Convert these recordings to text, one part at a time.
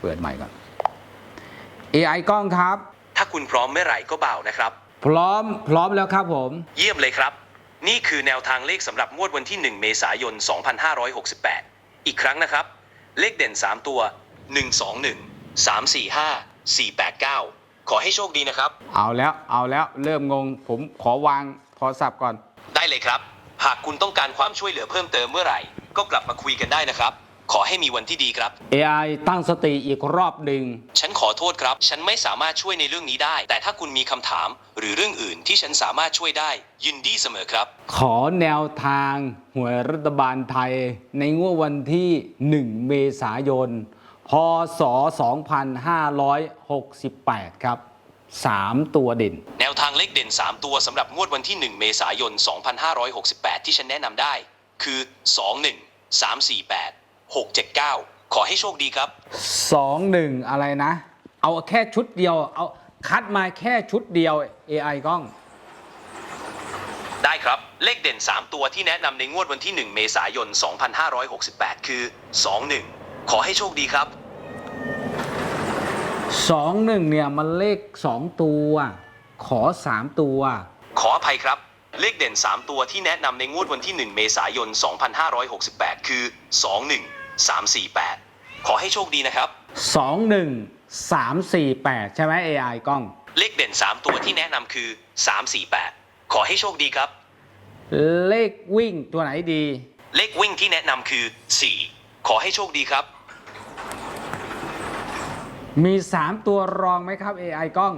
เปิดใหม่ก่อน AI กล้องครับ ถ้าคุณพร้อมเมื่อไหร่ก็เบานะครับ พร้อมพร้อมแล้วครับผม เยี่ยมเลยครับ นี่คือแนวทางเลขสำหรับงวดวันที่ 1 เมษายน 2568 อีกครั้งนะครับ เลขเด่น 3 ตัว 121 345 489 ขอให้โชคดีนะครับ เอาแล้วเอาแล้วเริ่มงง ผมขอวางโทรศัพท์ก่อน ได้เลยครับ หากคุณต้องการความช่วยเหลือเพิ่มเติมเมื่อไหร่ ก็กลับมาคุยกันได้นะครับ ขอให้มีวันที่ดีครับ AI ตั้งสติอีกรอบหนึ่ง ฉันขอโทษครับ ฉันไม่สามารถช่วยในเรื่องนี้ได้ แต่ถ้าคุณมีคำถามหรือเรื่องอื่นที่ฉันสามารถช่วยได้ ยินดีเสมอครับ ขอแนวทางหวยรัฐบาลไทย ในงวดวันที่ 1 เมษายน พศ 2568 ครับ 3 ตัวเด่น แนวทางเลขเด่น 3 ตัวสำหรับงวดวันที่ 1 เมษายน 2568 ที่ฉันแนะนำได้ คือ 21 348 679 ขอให้โชคดีครับ2 1อะไรนะ เอาแค่ชุดเดียว เอาคัดมาแค่ชุดเดียว AI กล้อง ได้ครับ เลขเด่น 3 ตัวที่แนะนำในงวดวันที่ 1 เมษายน 2568 คือ 21 ขอให้โชคดีครับ2 1เนี่ยมันเลข2ตัว ขอ3ตัว ขออภัยครับ เลขเด่น 3 ตัวที่แนะนำในงวดวันที่ 1 เมษายน 2568 คือ 21 348 ขอให้โชคดีนะครับ 2 1 3 4 8 ใช่ไหม AI กล้อง เลขเด่น 3 ตัวที่แนะนำคือ 348 ขอให้โชคดีครับ เลขวิ่งตัวไหนดี เลขวิ่งที่แนะนำคือ 4 ขอให้โชคดีครับ มี 3 ตัวรองไหมครับ AI กล้อง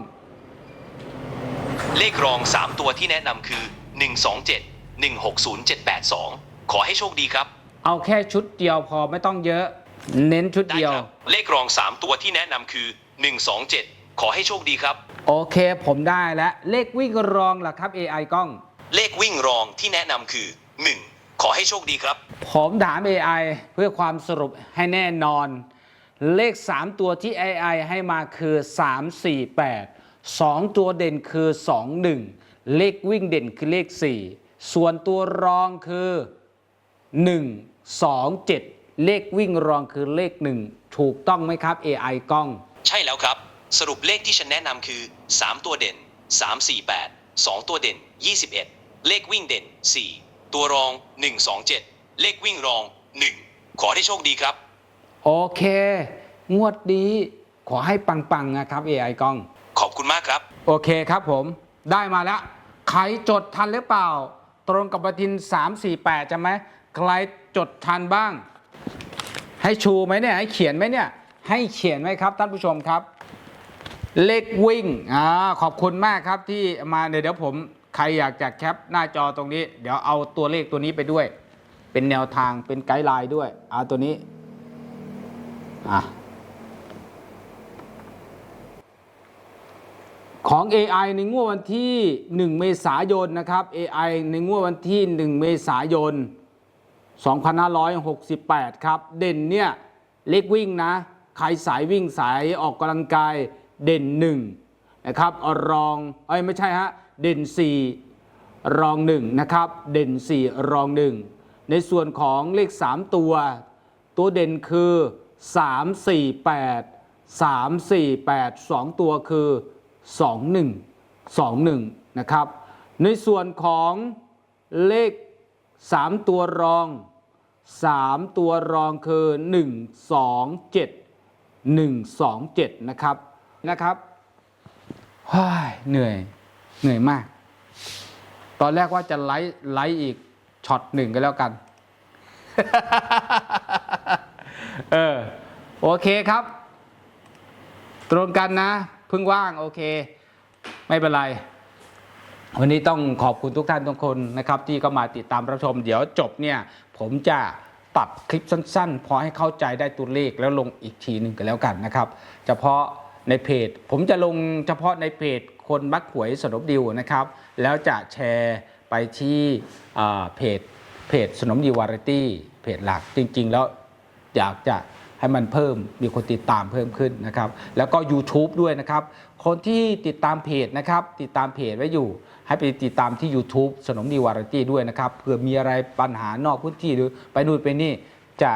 เลขรอง 3 ตัวที่แนะนำคือ 127 160782 ขอให้โชคดีครับ เอาแค่ชุดเดียวพอไม่ต้องเยอะ เน้นชุดได้เดียวครับเลขรอง 3 ตัวที่แนะนำคือ 127 ขอให้โชคดีครับ โอเคผมได้แล้วเลขวิ่งรองล่ะครับ AI กล้อง เลขวิ่งรองที่แนะนำคือ 1 ขอให้โชคดีครับ ผมถาม AI เพื่อความสรุปให้แน่นอน เลข 3 ตัวที่ AI ให้มาคือ 3 4 8 2 ตัวเด่นคือ 2 1 เลขวิ่งเด่นคือเลข 4 ส่วนตัวรองคือ 1 2 7 เลขวิ่งรองคือเลข 1 ถูกต้องไหมครับ AI กล้อง ใช่แล้วครับ สรุปเลขที่ฉันแนะนำคือ 3 ตัวเด่น 348 2 ตัวเด่น 21 เลขวิ่งเด่น 4 ตัวรอง 127 เลขวิ่งรอง 1 ขอให้โชคดีครับ โอเค งวดนี้ขอให้ปังๆนะครับ AI กล้อง ขอบคุณมากครับ โอเคครับผม ได้มาแล้ว ใครจดทันหรือเปล่า ตรงกับปฏิน 348ใช่ไหมใครจดทันบ้าง ให้ชูไหมเนี่ย ให้เขียนไหมเนี่ย ให้เขียนไหมครับท่านผู้ชมครับ เลขวิ่งอ่าขอบคุณมากครับที่มาเดี๋ยวเดี๋ยวผมใครอยากจะแคปหน้าจอตรงนี้ เดี๋ยวเอาตัวเลขตัวนี้ไปด้วย เป็นแนวทางเป็นไกด์ไลน์ด้วยเอาตัวนี้อะ ของ AI ในงวดวันที่ 1 เมษายนนะครับ AI ในงวดวันที่ 1 เมษายน 2568 ครับ เด่นเนี่ยเล็กวิ่งนะ ใครสายวิ่งสายออกกำลังกายเด่น 1 นะครับ รองเอ้ยไม่ใช่ฮะ เด่น 4 รอง 1 นะครับ เด่น 4 รอง 1 ในส่วนของเลข 3 ตัว ตัวเด่นคือ 3 4 8 3 4 8 2 ตัวคือ 2 1 2 1 นะครับ ในส่วนของเลข 3 ตัวรอง 3 ตัวรองคือ 1 2 7 1 2 7 นะครับนะครับเหนื่อยเหนื่อยมาก ตอนแรกว่าจะไลฟ์ไลฟ์อีกช็อตหนึ่งก็แล้วกัน เออ โอเคครับ ตรงกันนะ เพิ่งว่างโอเค ไม่เป็นไร วันนี้ต้องขอบคุณทุกท่านทุกคนนะครับ ที่เข้ามาติดตามรับชม เดี๋ยวจบเนี่ยผมจะตัดคลิปสั้นๆ พอให้เข้าใจได้ตัวเลขแล้วลงอีกทีหนึ่งกันแล้วกันนะครับ เฉพาะในเพจ ผมจะลงเฉพาะในเพจคนมักหวยสนมดิวนะครับ แล้วจะแชร์ไปที่เพจเพจสนมดิววาไรตี้เพจหลักจริง ๆ แล้วอยากจะ ให้มันเพิ่มมีคนติดตามเพิ่มขึ้นนะครับ แล้วก็ YouTube ด้วยนะครับ คนที่ติดตามเพจนะครับ ติดตามเพจไว้อยู่ ให้ไปติดตามที่ YouTube สนมดีวารตี้ด้วยนะครับเผื่อมีอะไรปัญหานอกพื้นที่หรือไปนู่นไปนี่จะ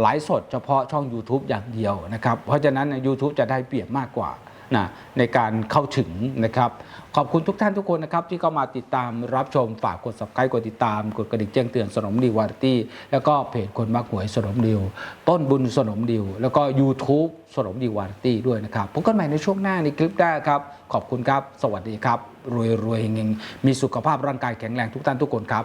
ไลฟ์สดเฉพาะช่อง YouTube อย่างเดียวนะครับ เพราะฉะนั้น YouTube จะได้เปรียบมากกว่า นะในการเข้าถึงนะครับ ขอบคุณทุกท่านทุกคนนะครับ ที่เข้ามาติดตามรับชมฝากกด subscribe กดติดตาม กดกระดิ่งแจ้งเตือนสนมดีวาไรตี้แล้วก็เพจคนมักหวยสนมดิว ต้นบุญสนมดิว แล้วก็ YouTube สนมดีวาไรตี้ด้วยนะครับพบกันใหม่ในช่วงหน้าในคลิปหน้าครับ ขอบคุณครับ สวัสดีครับรวยรวยเฮงมีสุขภาพร่างกายแข็งแรงทุกท่านทุกคนครับ